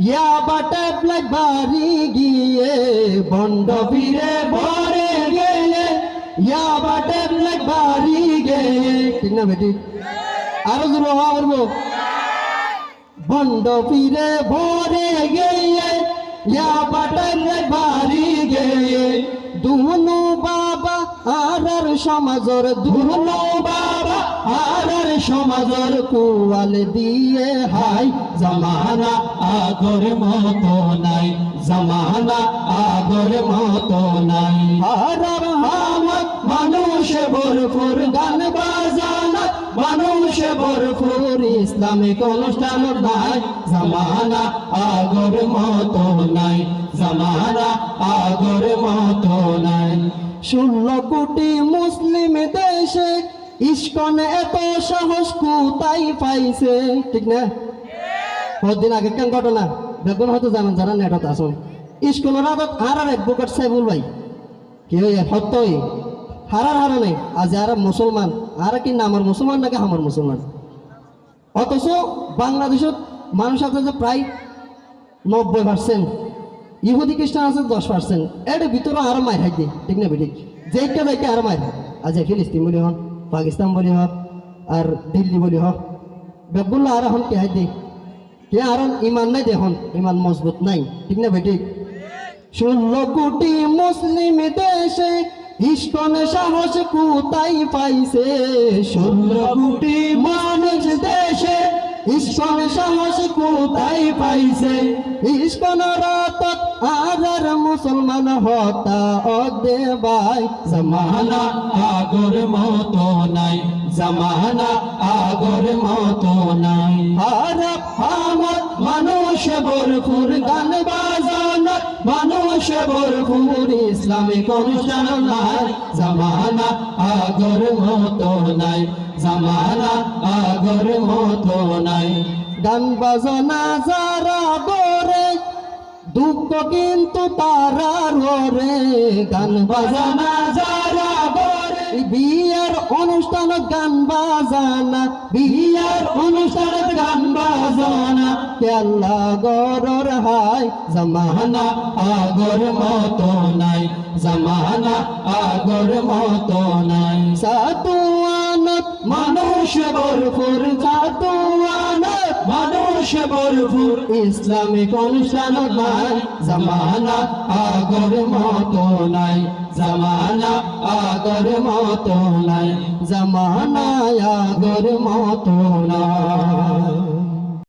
ইয়াবা ট্যাবলেট বাড়ি গিয়ে বন্ড ফিরে ভরে গেলে ইয়াবা ট্যাবলেট বাড়ি গিয়ে ঠিক না বেটি আরো দূর হওয়া করবো বন্ড ফিরে ভরে গিয়ে ইয়াবা ট্যাবলেট বাড়ি গিয়ে দুনু বাবা আর আর সমাজর দুনু বাবা আর সমাজর কুয়াল দিয়ে হাই। জামানা আগর মতো নাই, জামানা আগর মতো নাই। আর মানুষে ভরপুর গান বাজানা, মানুষে ভরপুর ইসলামিক অনুষ্ঠান নাই। জামানা আগর মতো নাই, জামানা আগর মতো নাই। ষোলো কোটি মুসলিম দেশে ইস্কন এত সাহস কোথায় পাইছে? ঠিক না? কদিন আগে কেন ঘটনা? বেগুন হয়তো জানেন, যারা নেটত আসুন ইস্কনের আদত আর আর অ্যাডভোকেট সাহেবুল ভাই। কি সত্যই হারার হারা নেই, আজ আর মুসলমান। আর কি আমার মুসলমান নাকি আমার মুসলমান? অথচ বাংলাদেশত মানুষ আছে যে প্রায় নব্বই পার্সেন্ট ইহুদি খ্রিস্টান আছে দশ পার্সেন্ট এর ভিতরে আরও মায়ের হাইতে, ঠিক না বেঠিক? যেটা দেখে আরও মায়ের আজ ফিলিস্তিন বলি হন, পাকিস্তান বলি হোক আর দিল্লি বলি হোক বেগুল্লা আর এখন কে হাইতে? কে আর ইমান নাই দেখুন ইমান মজবুত নাই, ঠিক না বেঠিক? ষোলো কোটি মুসলিম দেশে ইস্কন সাহস কোথায় পাইছে? ষোলো কোটি মানুষ দেশে ইস্কন সাহস কোথায় পাইছে? ইস্কন রাত মুসলমান হতা অদে ভাই জামানা আগর মতো নাই জামানা আগর মতো নাই। আর আমার মানুষ ভরপুর গান বাজানা মানুষ ভরপুর ইসলামিক অনুষ্ঠান নাই। জামানা আগর মতো নাই জামানা আগর মতো নাই। গান বাজনা যারা করে দুঃখ কিন্তু তারা রে গান বাজানা যারা করে বিয়ার অনুষ্ঠান গান বাজানা বিয়ার অনুষ্ঠান গান বাজানা। কেল্লা গরর হাই জামানা আগর মত নাই জামানা আগর মত নাই। সাতুয়ানত মানুষ ভরপুর সাতুয়ানত মানুষ ভরপুর ইসলামিক অনুষ্ঠান নাই জামানা আগর মতো নাই, জামানা আগর মতো নাই জামানা আগর মতো নাই।